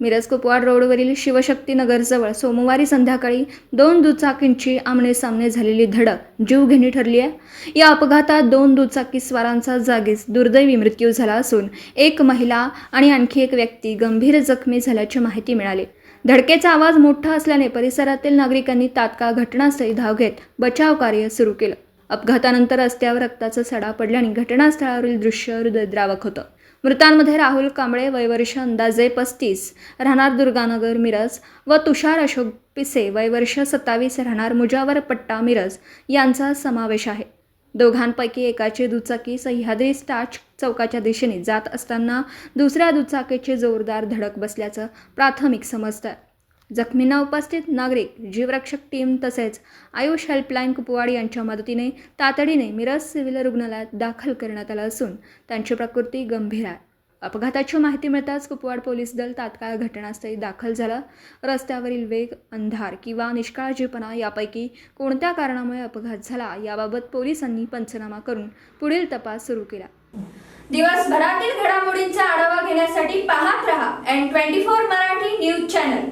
मिरज कुपवाड रोडवरील शिवशक्तीनगरजवळ सोमवारी संध्याकाळी दोन दुचाकींची आमने सामने झालेली धडक जीवघेणी ठरली आहे. या अपघातात दोन दुचाकी स्वारांचा जागीच दुर्दैवी मृत्यू झाला असून एक महिला आणि आणखी एक व्यक्ती गंभीर जखमी झाल्याची माहिती मिळाली. धडकेचा आवाज मोठा असल्याने परिसरातील नागरिकांनी तात्काळ घटनास्थळी धाव घेत बचाव कार्य सुरू केलं. अपघातानंतर रस्त्यावर रक्ताचा सडा पडल्याने घटनास्थळावरील दृश्य हृदयद्रावक होतं. मृतांमध्ये राहुल कांबळे वयवर्ष अंदाजे पस्तीस राहणार दुर्गानगर मिरज व तुषार अशोक पिसे वयवर्ष सत्तावीस राहणार मुजावर पट्टा मिरज यांचा समावेश आहे. दोघांपैकी एकाची दुचाकी सह्याद्री स्टार्च चौकाच्या दिशेने जात असताना दुसऱ्या दुचाकीची जोरदार धडक बसल्याचं प्राथमिक समजतं. जखमींना उपस्थित नागरिक जीवरक्षक टीम तसेच आयुष हेल्पलाईन कुपवाड यांच्या मदतीने तातडीने मिरज सिव्हिल रुग्णालयात दाखल करण्यात आलं असून त्यांची प्रकृती गंभीर आहे. अपघाताची माहिती मिळताच कुपवाड पोलीस दल तात्काळ घटनास्थळी दाखल झालं. रस्त्यावरील वेग अंधार किंवा निष्काळजीपणा यापैकी कोणत्या कारणामुळे अपघात झाला याबाबत पोलिसांनी पंचनामा करून पुढील तपास सुरू केला. दिवसभरातील घडामोडींचा आढावा घेण्यासाठी पाहत रहा N twenty four Marathi news channel